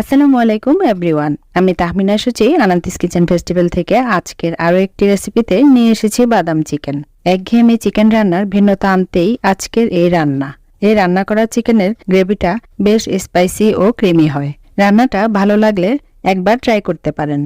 আসসালামু আলাইকুম এভরিওয়ান আমি তাহমিনা সুচি আনান্তিস কিচেন ফেস্টিভ্যাল থেকে আজকের আরও একটি রেসিপিতে নিয়ে এসেছি বাদাম চিকেন। একঘেয়েমি চিকেন রান্নার ভিন্নতা আনতেই আজকের এই রান্না। এই রান্না করা চিকেনের গ্রেভিটা বেশ স্পাইসি ও ক্রিমি হয়। রান্নাটা ভালো লাগলে একবার ট্রাই করতে পারেন।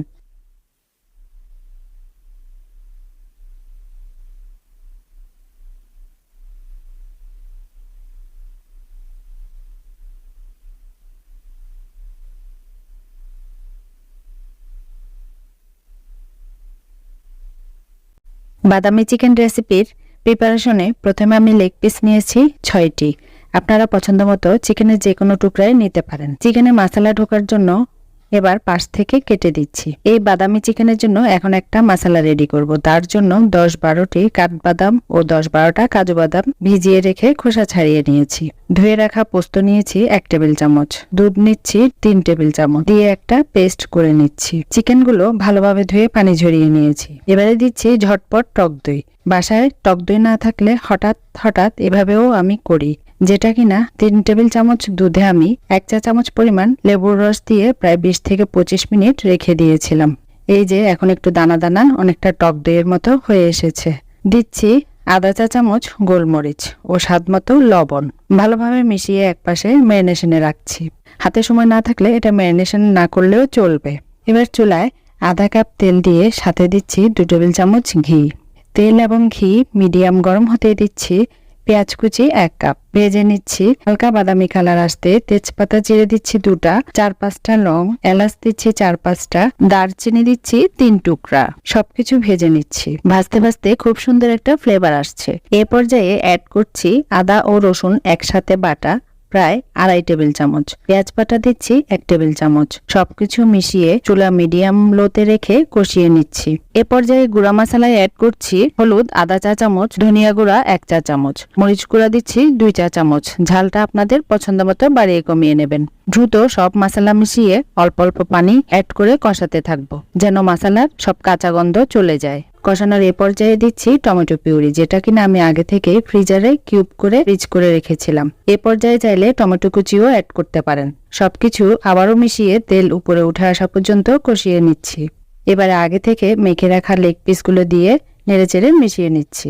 বাদামি চিকেন রেসিপির প্রিপারেশনে প্রথমে আমি লেগ পিস নিয়েছি ছয়টি। আপনারা পছন্দ মতো চিকেনের যে কোনো টুকরাই নিতে পারেন। চিকেনে মশলা ঢোকার জন্য এবার পাশ থেকে কেটে দিচ্ছি। এই বাদামি চিকেনের জন্য এখন একটা মশলা রেডি করব। তার জন্য দশ বারোটি কাঠবাদাম ও দশ বারোটা কাজু বাদাম ভিজিয়ে রেখে খোসা ছাড়িয়ে নিয়েছি। ধুয়ে রাখা পোস্ত নিয়েছি এক টেবিল চামচ। দুধ নিচ্ছি তিন টেবিল চামচ। দিয়ে একটা পেস্ট করে নিচ্ছি। চিকেনগুলো ভালোভাবে ধুয়ে পানি ঝরিয়ে নিয়েছি। এবারে দিচ্ছি ঝটপট টক দই। বাসায় টক দই না থাকলে হঠাৎ হঠাৎ এভাবেও আমি করি। যেটা কিনা তিন টেবিল চামচ দুধে আমি এক চা চামচ পরিমাণ লেবুর রস দিয়ে প্রায় বিশ থেকে পঁচিশ মিনিট রেখে দিয়েছিলাম। এই যে এখন একটু দানা দানা, অনেকটা টক দইয়ের মতো হয়ে এসেছে। দিচ্ছি আদা চা চামচ গোলমরিচ ও স্বাদ মতো লবণ। ভালোভাবে মিশিয়ে একপাশে ম্যারিনেশনে রাখছি। হাতে সময় না থাকলে এটা ম্যারিনেশন না করলেও চলবে। এবার চুলায় আধা কাপ তেল দিয়ে সাথে দিচ্ছি দু টেবিল চামচ ঘি। তেল এবং ঘি মিডিয়াম গরম হতে দিচ্ছি পেঁয়াজ কুচি এক কাপ। ভেজে নিচ্ছি হালকা বাদামি কালার আসতে। তেজপাতা চিড়ে দিচ্ছি দুটা, চার পাঁচটা লং। এলাচ দিচ্ছি চার পাঁচটা। দারচিনি দিচ্ছি তিন টুকরা। সবকিছু ভেজে নিচ্ছি। ভাজতে ভাজতে খুব সুন্দর একটা ফ্লেভার আসছে। এ পর্যায়ে অ্যাড করছি আদা ও রসুন একসাথে বাটা। প্রায় আড়াই টেবিল চামচ। পেঁয়াজ বাটা দিচ্ছি এক টেবিল চামচ। সবকিছু মিশিয়ে চুলা মিডিয়াম লোতে রেখে কষিয়ে নিচ্ছি। এ পর্যায়ে গুঁড়া মশলায় অ্যাড করছি হলুদ আদা চা চামচ, ধনিয়া গুঁড়া এক চা চামচ। মরিচ গুঁড়া দিচ্ছি দুই চা চামচ। ঝালটা আপনাদের পছন্দ মতো বাড়িয়ে কমিয়ে নেবেন। দ্রুত সব মশলা মিশিয়ে অল্প অল্প পানি অ্যাড করে কষাতে থাকব, যেন মশলার সব কাঁচা গন্ধ চলে যায়। কষানোর এ পর্যায়ে দিচ্ছি টমেটো পিউরি, যেটা কিনা আমি আগে থেকে ফ্রিজারে কিউব করে ফ্রিজ করে রেখেছিলাম। এ পর্যায়ে চাইলে টমেটো কুচিও অ্যাড করতে পারেন। সবকিছু আবারও মিশিয়ে তেল উপরে উঠে আসা পর্যন্ত কষিয়ে নিচ্ছি। এবারে আগে থেকে মেখে রাখা লেগ পিসগুলো দিয়ে নেড়েচেড়ে মিশিয়ে নিচ্ছি।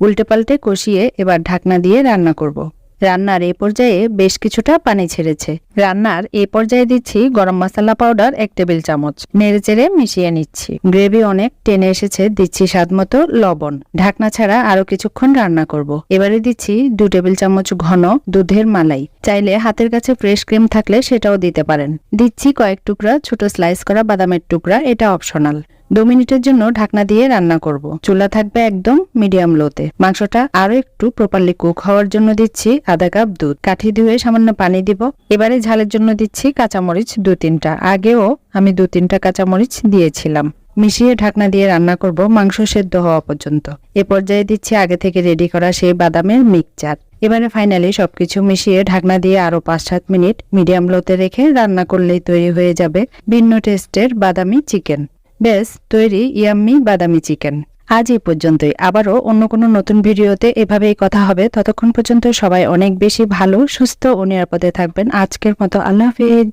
উল্টে পাল্টে কষিয়ে এবার ঢাকনা দিয়ে রান্না করব। রান্নার এ পর্যায়ে বেশ কিছুটা পানি ছেড়েছে। রান্নার এ পর্যায়ে দিচ্ছি গরম মশলা পাউডার এক টেবিল চামচ। নেড়ে চেড়ে মিশিয়ে নিচ্ছি। গ্রেভি অনেক টেনে এসেছে, দিচ্ছি স্বাদ মতো লবণ। ঢাকনা ছাড়া আরও কিছুক্ষণ রান্না করব। এবারে দিচ্ছি দু টেবিল চামচ ঘন দুধের মালাই। চাইলে হাতের কাছে ফ্রেশ ক্রিম থাকলে সেটাও দিতে পারেন। দিচ্ছি কয়েক টুকরা ছোট স্লাইস করা বাদামের টুকরা, এটা অপশনাল। দু মিনিটের জন্য ঢাকনা দিয়ে রান্না করব। চুলা থাকবে একদম মিডিয়াম লোতে মাংসটা আরও একটু প্রপারলি কুক হওয়ার জন্য দিচ্ছি আধা কাপ দুধ। কাঠি ধুয়ে সামান্য পানি দিব। এবারে ঝালের জন্য দিচ্ছি কাঁচামরিচ দু তিনটা। আগেও আমি দু তিনটা কাঁচামরিচ দিয়েছিলাম। মিশিয়ে ঢাকনা দিয়ে রান্না করব মাংস সেদ্ধ হওয়া পর্যন্ত। এ পর্যায়ে দিচ্ছি আগে থেকে রেডি করা সেই বাদামের মিক্সচার এবারে ফাইনালি সবকিছু মিশিয়ে ঢাকনা দিয়ে আরও পাঁচ সাত মিনিট মিডিয়াম লোতে রেখে রান্না করলেই তৈরি হয়ে যাবে ভিন্ন টেস্টের বাদামি চিকেন বেশ, তৈরি ইয়াম্মি বাদামি চিকেন। আজ এই পর্যন্তই। আবারও অন্য কোনো নতুন ভিডিওতে এভাবেই কথা হবে। ততক্ষণ পর্যন্ত সবাই অনেক বেশি ভালো, সুস্থ ও নিরাপদে থাকবেন। আজকের মতো আল্লাহ হাফিজ।